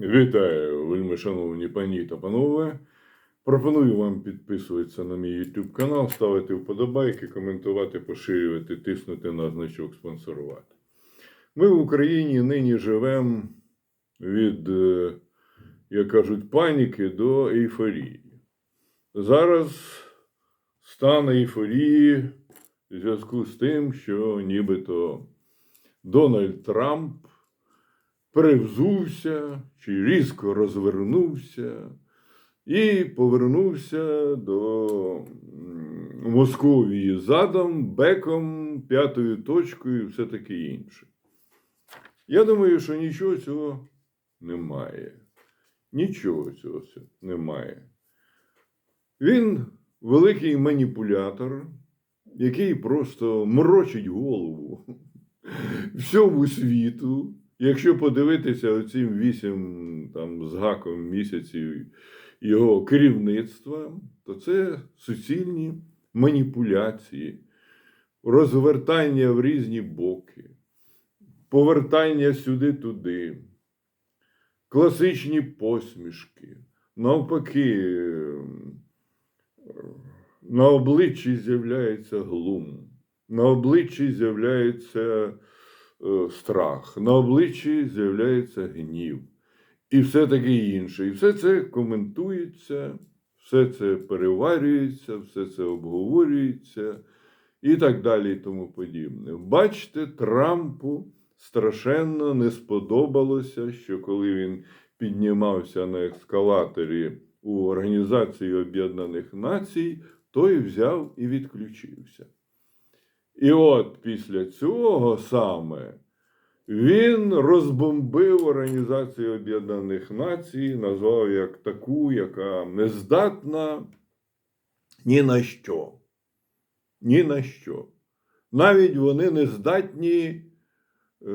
Вітаю, вельми шановні пані та панове. Пропоную вам підписуватися на мій YouTube канал, ставити вподобайки, коментувати, поширювати, тиснути на значок спонсорувати. Ми в Україні нині живемо від, е, як кажуть, паніки до ейфорії. Зараз стан ейфорії в зв'язку з тим, що нібито Дональд Трамп перевзувся чи різко розвернувся і повернувся до Московії задом, беком, п'ятою точкою і все таке інше. Я думаю, що нічого цього немає. Нічого цього немає. Він великий маніпулятор, який просто морочить голову всьому світу. Якщо подивитися оцім вісім там, з гаком місяців його керівництва, то це суцільні маніпуляції, розвертання в різні боки, повертання сюди-туди, класичні посмішки. Навпаки, на обличчі з'являється глум, на обличчі з'являється страх, на обличчі з'являється гнів і все таке інше. І все це коментується, все це переварюється, все це обговорюється і так далі, і тому подібне. Бачите, Трампу страшенно не сподобалося, що коли він піднімався на ескалаторі у Організації Об'єднаних Націй, той взяв і відключився. І от після цього саме він розбомбив Організацію Об'єднаних Націй, назвав як таку, яка не здатна ні на що. Ні на що. Навіть вони не здатні е,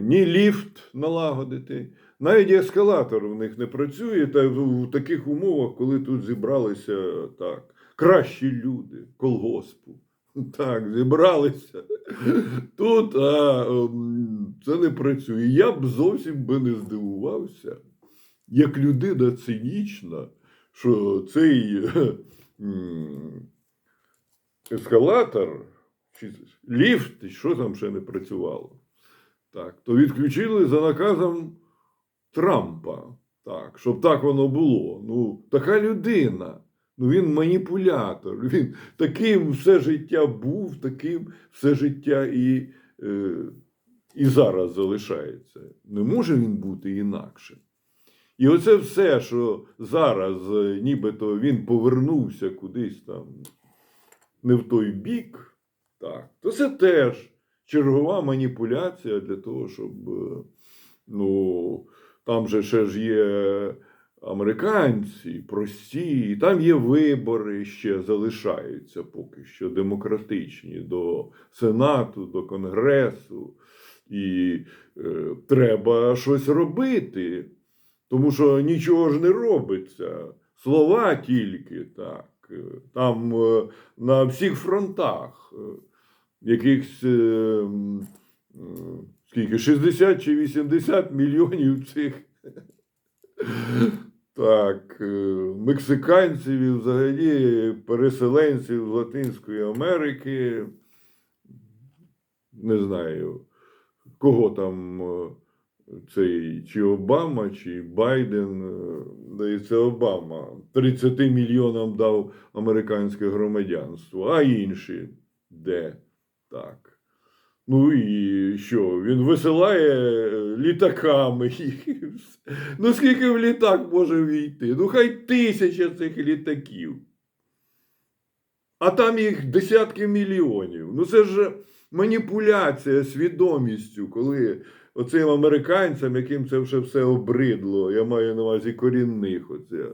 ні ліфт налагодити, навіть ескалатор в них не працює. Та в таких умовах, коли тут зібралися так, кращі люди колгоспу. Так, зібралися. Тут а, ем, це не працює. Я б зовсім би не здивувався, як людина цинічна, що цей ескалатор, чи ліфт, що там ще не працювало, так, то відключили за наказом Трампа. Так, щоб так воно було. Ну, така людина. Ну, він маніпулятор. Він таким все життя був, таким все життя і, е, і зараз залишається. Не може він бути інакше. І оце все, що зараз, е, нібито він повернувся кудись там не в той бік, так, то це теж чергова маніпуляція для того, щоб е, ну, там же ще ж є американці прості, і там є вибори, ще залишаються поки що демократичні до Сенату, до Конгресу. І е, треба щось робити, тому що нічого ж не робиться. Слова тільки так. Е, Там е, на всіх фронтах е, якихось е, е, скільки 60 чи 80 мільйонів цих так, е, мексиканців і взагалі переселенців з Латинської Америки. Не знаю, кого там е, цей чи Обама, чи Байден, е, здається, Обама 30 мільйонам дав американське громадянство, а інші де? Так. Ну і що? Він висилає е, літаками. Ну скільки в літак може війти? Ну хай тисяча цих літаків. А там їх десятки мільйонів. Ну це ж маніпуляція свідомістю, коли оцим американцям, яким це вже все обридло, я маю на увазі корінних, оце,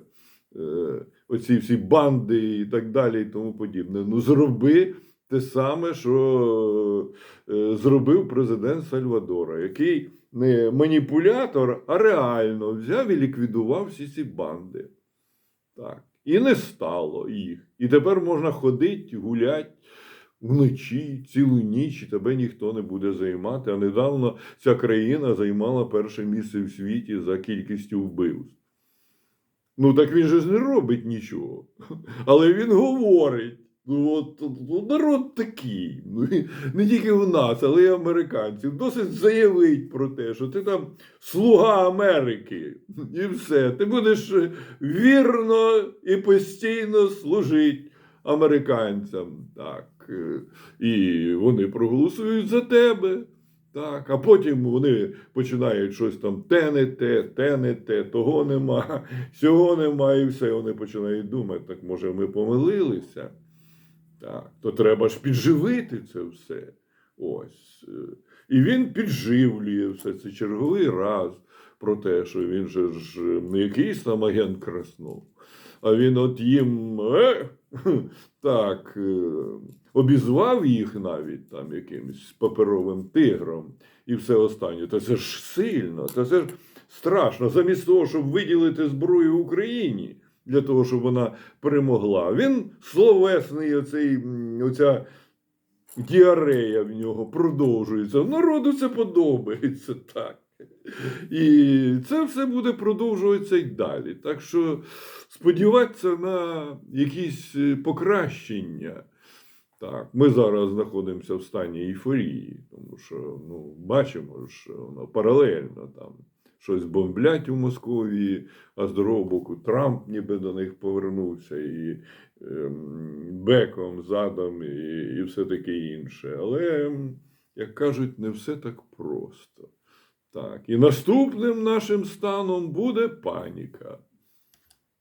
е, оці всі банди і так далі, і тому подібне. Ну зроби те саме, що е, зробив президент Сальвадора, який не маніпулятор, а реально взяв і ліквідував всі ці банди. Так. І не стало їх. І тепер можна ходити, гуляти вночі, цілу ніч, і тебе ніхто не буде займати. А недавно ця країна займала перше місце в світі за кількістю вбивств. Ну, так він же ж не робить нічого. Але він говорить. Ну, от, ну, народ такий. Ну, не тільки в нас, але й американців. Досить заявить про те, що ти там слуга Америки. І все. Ти будеш вірно і постійно служити американцям. Так. е, І вони проголосують за тебе. Так, а потім вони починають щось там те не те, те не те, того нема, цього нема, і все. Вони починають думати, так може ми помилилися. Так, то треба ж підживити це все. Ось. е. І він підживлює все це черговий раз про те, що він же ж не якийсь там агент Краснов, а він от їм е, так, е, обізвав їх навіть там якимось паперовим тигром і все останнє. Та це ж сильно, та це ж страшно. Замість того, щоб виділити зброю Україні для того, щоб вона перемогла. Він словесний, оцей, оця діарея в нього продовжується. Народу це подобається так. І це все буде продовжуватися й далі. Так що сподіватися на якісь е, покращення. Так, ми зараз знаходимося в стані ейфорії, тому що ну, бачимо, що воно паралельно там щось бомблять у Московії, а з другого боку Трамп ніби до них повернувся і е, беком, задом, і, і все таке інше. Але, ем, як кажуть, не все так просто. Так, і наступним нашим станом буде паніка.